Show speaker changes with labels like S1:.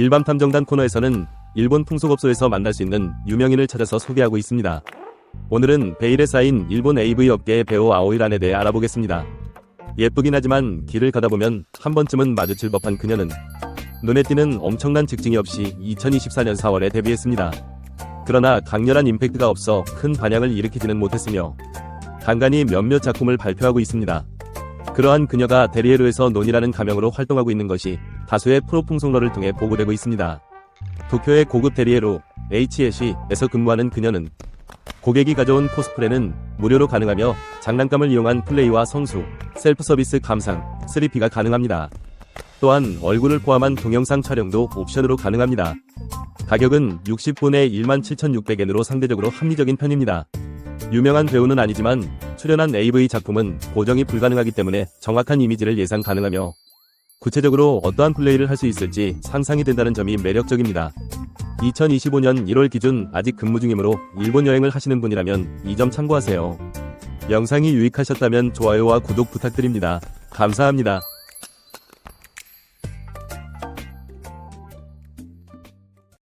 S1: 일반 탐정단 코너에서는 일본 풍속업소에서 만날 수 있는 유명인을 찾아서 소개하고 있습니다. 오늘은 베일에 쌓인 일본 AV 업계의 배우 아오이란에 대해 알아보겠습니다. 예쁘긴 하지만 길을 가다 보면 한 번쯤은 마주칠 법한 그녀는 눈에 띄는 엄청난 직징이 없이 2024년 4월에 데뷔했습니다. 그러나 강렬한 임팩트가 없어 큰 반향을 일으키지는 못했으며 간간히 몇몇 작품을 발표하고 있습니다. 그러한 그녀가 데리에루에서 논이라는 가명으로 활동하고 있는 것이 다수의 프로 풍속러를 통해 보고되고 있습니다. 도쿄의 고급 데리에루 HS에서 근무하는 그녀는 고객이 가져온 코스프레는 무료로 가능하며 장난감을 이용한 플레이와 성수, 셀프 서비스 감상, 3P가 가능합니다. 또한 얼굴을 포함한 동영상 촬영도 옵션으로 가능합니다. 가격은 60분에 17,600엔으로 상대적으로 합리적인 편입니다. 유명한 배우는 아니지만 출연한 AV 작품은 보정이 불가능하기 때문에 정확한 이미지를 예상 가능하며 구체적으로 어떠한 플레이를 할 수 있을지 상상이 된다는 점이 매력적입니다. 2025년 1월 기준 아직 근무 중이므로 일본 여행을 하시는 분이라면 이 점 참고하세요. 영상이 유익하셨다면 좋아요와 구독 부탁드립니다. 감사합니다.